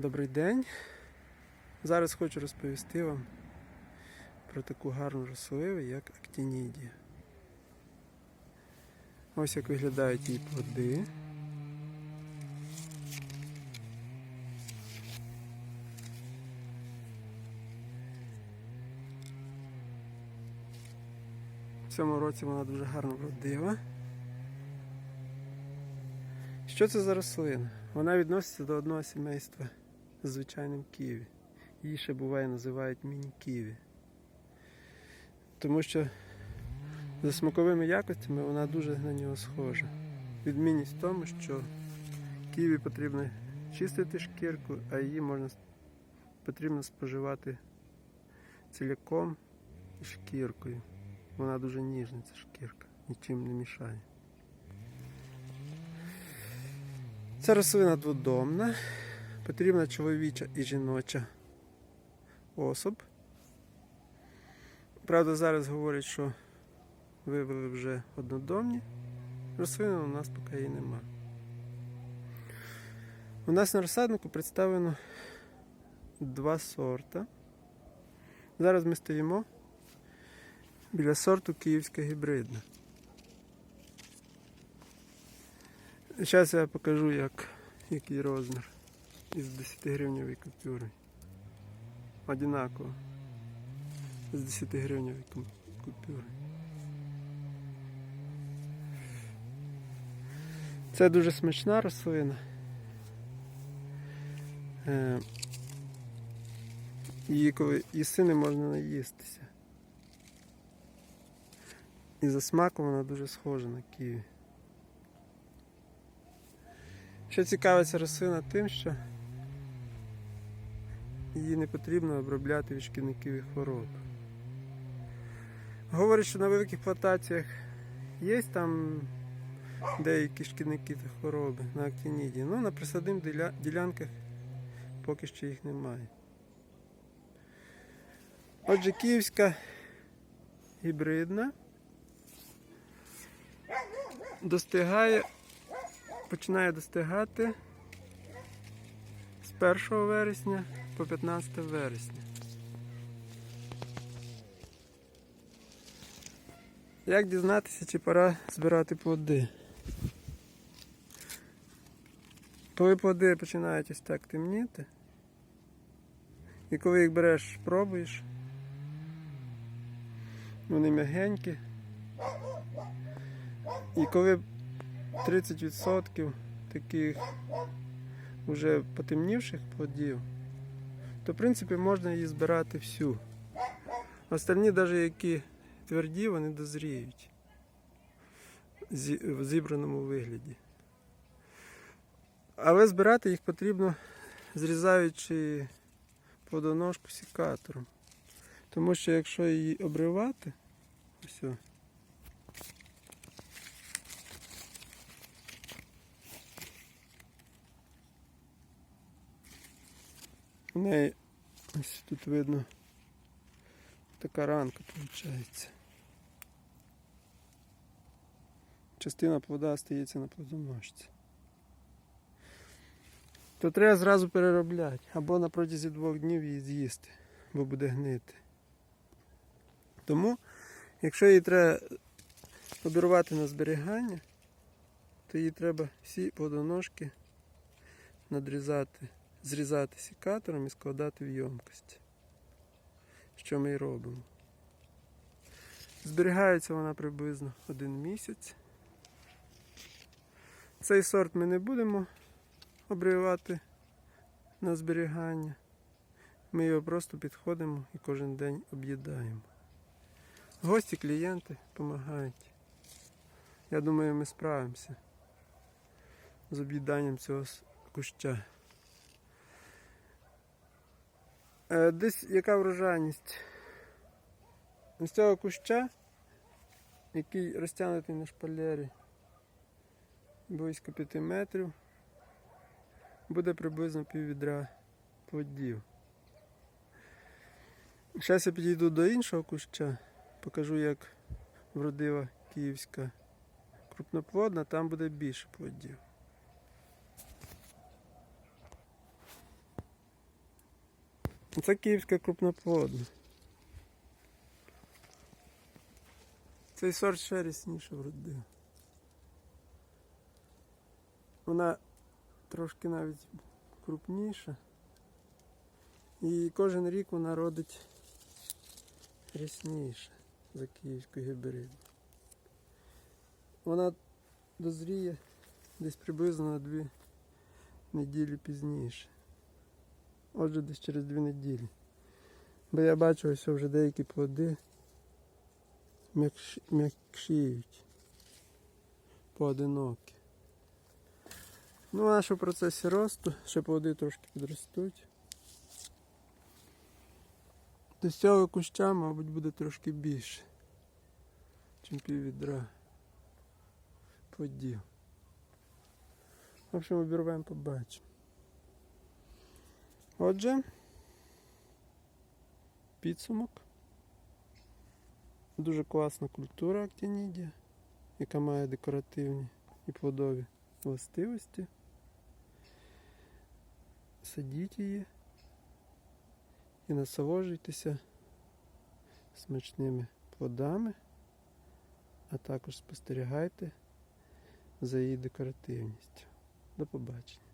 Добрий день. Зараз хочу розповісти вам про таку гарну рослину, як актінідія. Ось як виглядають її плоди. В цьому році вона дуже гарно вродила. Що це за рослина? Вона відноситься до одного сімейства звичайним ківі. Її ще буває називають міні-ківі. Тому що за смаковими якостями вона дуже на нього схожа. Відмінність в тому, що ківі потрібно чистити шкірку, а її можна потрібно споживати ціляком і шкіркою. Вона дуже ніжна, ця шкірка, нічим не мішає. Ця рослина дводомна, потрібна чоловіча і жіноча особ. Правда, зараз говорять, що вивели вже однодомні. Рослини у нас поки її нема. У нас на розсаднику представлено два сорта. Зараз ми стоїмо біля сорту київська гібридна. Зараз я покажу, як, який розмір із 10 гривневої купюри. Одинаково. З 10 гривневої ку- купюри. Це дуже смачна рослина. Е, Її коли їси не можна наїстися. І за смаком вона дуже схожа на ківі. Що цікава ця рослина тим, що її не потрібно обробляти від шкідників і хвороб. Говорять, що на великих плантаціях є там деякі шкідники та хвороби на актинідії, але на присадних ділянках поки що їх немає. Отже, київська гібридна достигає починає достигати з 1 вересня по 15 вересня. Як дізнатися, чи пора збирати плоди? Коли плоди починають ось так темніти, і коли їх береш, пробуєш, вони м'ягенькі. І коли 30% таких вже потемнівших плодів, то в принципі можна її збирати всю. Остальні, навіть які тверді, вони дозріють в зібраному вигляді. Але збирати їх потрібно зрізаючи плодоножку сікатором. Тому що якщо її обривати, ось. У неї ось тут видно така ранка виходить. Частина плода стається на плодоножці. То треба зразу переробляти або на протязі двох днів її з'їсти, бо буде гнити. Тому, якщо її треба обірвати на зберігання, то її треба всі плодоножки надрізати зрізати сікатором і складати в ємкості. Що ми і робимо. Зберігається вона приблизно один місяць. Цей сорт ми не будемо обривати на зберігання. Ми його просто підходимо і кожен день об'їдаємо. Гості, клієнти допомагають. Я думаю, ми справимося з об'їданням цього куща. Десь яка врожайність? З цього куща, який розтягнутий на шпалері близько 5 метрів, буде приблизно пів відра плодів. Зараз я підійду до іншого куща, покажу, як вродила київська крупноплодна, там буде більше плодів. Це київська крупноплодна. Цей сорт ще рясніше вродив. Вона трошки навіть крупніша. І кожен рік вона родить рясніше за київську гібридну. Вона дозріє десь приблизно на дві неділі пізніше. Отже, десь через дві неділі. Бо я бачу, ось вже деякі плоди м'якш- м'якшіють. Поодинокі. Ну, а що в процесі росту, ще плоди трошки підростуть. До цього куща, мабуть, буде трошки більше, чим пів відра плодів. В общем, обірвемо, побачимо. Отже, підсумок. Дуже класна культура актінідія, яка має декоративні і плодові властивості. Садіть її і насолоджуйтеся смачними плодами, а також спостерігайте за її декоративністю. До побачення.